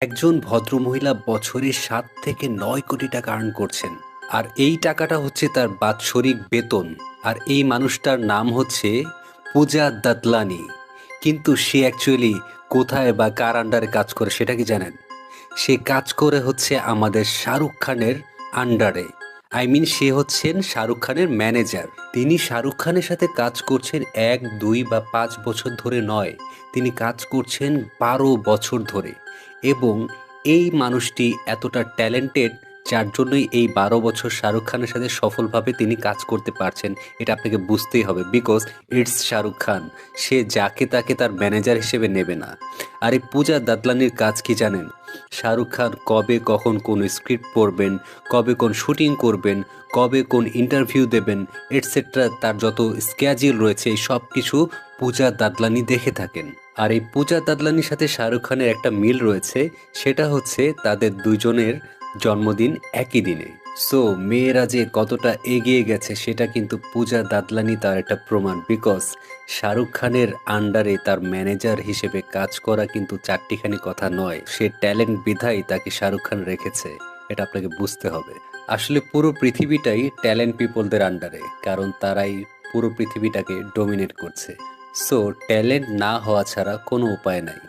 একজন ভদ্রমহিলা বছরে সাত থেকে নয় কোটি টাকা আর্ন করছেন। আর এই টাকাটা হচ্ছে তার বাৎসরিক বেতন। আর এই মানুষটার নাম হচ্ছে পূজা দাতলানি কিন্তু সে অ্যাকচুয়ালি কোথায় বা কার আন্ডারে কাজ করে সেটা কি জানেন? সে কাজ করে হচ্ছে আমাদের শাহরুখ খানের আন্ডারে আই মিন সে হচ্ছেন শাহরুখ খানের ম্যানেজার তিনি শাহরুখ খানের সাথে কাজ করছেন এক, দুই বা পাঁচ বছর ধরে নয়। তিনি কাজ করছেন বারো বছর ধরে। এবং এই মানুষটি এতটা ট্যালেন্টেড যার জন্যই এই বারো বছর শাহরুখ খানের সাথে সফলভাবে তিনি কাজ করতে পারছেন, এটা আপনাকে বুঝতেই হবে। Because it's Shahrukh Khan. সে যাকে তাকে তার ম্যানেজার হিসেবে নেবে না। আর এই পূজা দাদলানির কাজ কি জানেন? শাহরুখ খান কবে কখন কোন স্ক্রিপ্ট পড়বেন, কবে কোন শুটিং করবেন, কবে কোন ইন্টারভিউ দেবেন এটসেট্রা তার যত স্ক্যাজিউল রয়েছে, এই সব কিছু পূজা দাদলানি দেখে থাকেন। আর এই পূজা দাদলানির সাথে শাহরুখ খানের একটা মিল রয়েছে, সেটা হচ্ছে তাদের দুজনের জন্মদিন একই দিনে। সো মেয়েরা যে কতটা এগিয়ে গেছে, সেটা কিন্তু পূজা দাদলানি তার একটা প্রমাণ বিকজ শাহরুখ খানের আন্ডারে তার ম্যানেজার হিসেবে কাজ করা কিন্তু চারটিখানি কথা নয়। সে ট্যালেন্ট বিধাই তাকে শাহরুখ খান রেখেছে, এটা আপনাকে বুঝতে হবে। আসলে পুরো পৃথিবীটাই ট্যালেন্ট পিপলদের আন্ডারে কারণ তারাই পুরো পৃথিবীটাকে ডোমিনেট করছে। সো ট্যালেন্ট না হওয়া ছাড়া কোনো উপায় নাই।